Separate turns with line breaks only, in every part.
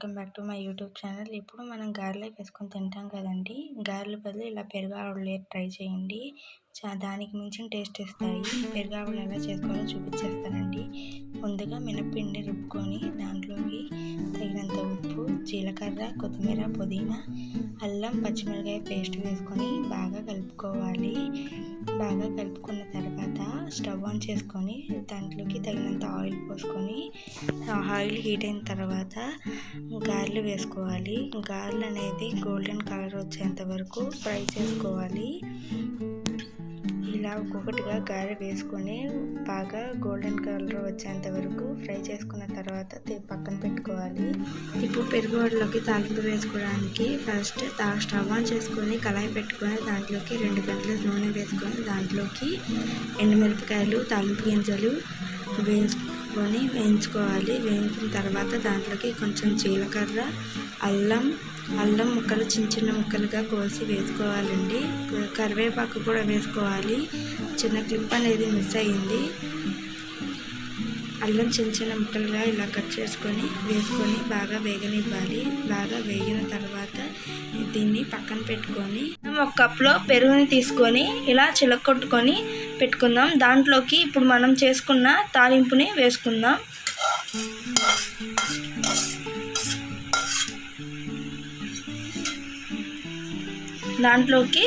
Welcome back to my YouTube channel. ఇప్పుడు మనం గారెలు వేసుకొని తింటాం కదండి. గారెలు బదులు ఇలా పెరుగు ట్రై చేయండి. చా దానికి మించిన టేస్ట్ ఇస్తాయి. పెరుగు ఎలా చేసుకోవాలో చూపించేస్తానండి. ముందుగా మినప్పిండి రుబ్బుకొని దాంట్లోకి తగినంత ఉప్పు జీలకర్ర కొత్తిమీర పుదీనా అల్లం పచ్చిమిరకాయ పేస్ట్ వేసుకొని బాగా కలుపుకోవాలి. బాగా కలుపుకున్న తర్వాత స్టవ్ ఆన్ చేసుకొని దాంట్లోకి తగినంత ఆయిల్ పోసుకొని ఆయిల్ హీట్ అయిన తర్వాత గారెలు వేసుకోవాలి. గారెలు అనేది గోల్డెన్ కలర్ వచ్చేంత వరకు ఫ్రై చేసుకోవాలి. ఇలా ఒక్కొక్కటిగా గారె వేసుకొని బాగా గోల్డెన్ కలర్ వచ్చేంత వరకు ఫ్రై చేసుకున్న తర్వాత పక్కన పెట్టుకోవాలి. ఇప్పుడు పెరుగు వడలోకి తాలింపు వేసుకోవడానికి ఫస్ట్ తా- స్టవ్ ఆన్ చేసుకొని కళాయి పెట్టుకొని దాంట్లోకి రెండు గంటల నూనె వేసుకొని దాంట్లోకి ఎండుమిరపకాయలు తాలింపు గింజలు వేసుకొని వేయించుకోవాలి. వేయించిన తర్వాత దాంట్లోకి కొంచెం జీలకర్ర అల్లం అల్లం ముక్కలు చిన్న చిన్న ముక్కలుగా కోసి వేసుకోవాలండి. కరివేపాకు కూడా వేసుకోవాలి. చిన్న క్లిప్ అనేది మిస్ అయ్యింది. అల్లం చిన్న చిన్న ముక్కలుగా ఇలా కట్ చేసుకొని వేసుకొని బాగా వేగనివ్వాలి. బాగా వేగిన తర్వాత దీన్ని పక్కన పెట్టుకొని మనం ఒక కప్లో పెరుగుని తీసుకొని ఇలా చిలకొట్టుకొని పెట్టుకుందాం. దాంట్లోకి ఇప్పుడు మనం చేసుకున్న తాలింపుని వేసుకుందాం. దాంట్లోకి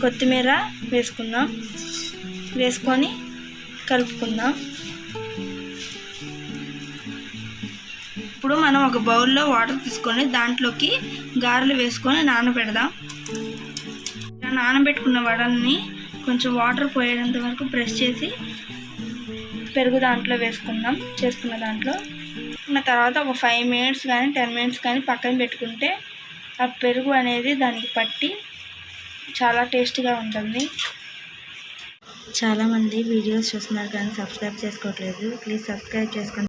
కొత్తిమీర వేసుకుందాం. వేసుకొని కలుపుకుందాం. ఇప్పుడు మనం ఒక బౌల్లో వాటర్ తీసుకొని దాంట్లోకి గారెలు వేసుకొని నానబెడదాం. ఇలా నానబెట్టుకున్న వడల్ని కొంచెం వాటర్ పోయేంత వరకు ప్రెస్ చేసి పెరుగు దాంట్లో వేసుకుందాం చేసుకున్న దాంట్లో. ఉన్న తర్వాత ఒక ఫైవ్ మినిట్స్ కానీ టెన్ మినిట్స్ కానీ పక్కన పెట్టుకుంటే ఆ పెరుగు అనేది దానికి పట్టి చాలా టేస్టీగా ఉంటుంది. చాలామంది వీడియోస్ చూస్తున్నారు కానీ సబ్స్క్రైబ్ చేసుకోవట్లేదు. ప్లీజ్ సబ్స్క్రైబ్ చేసుకోండి.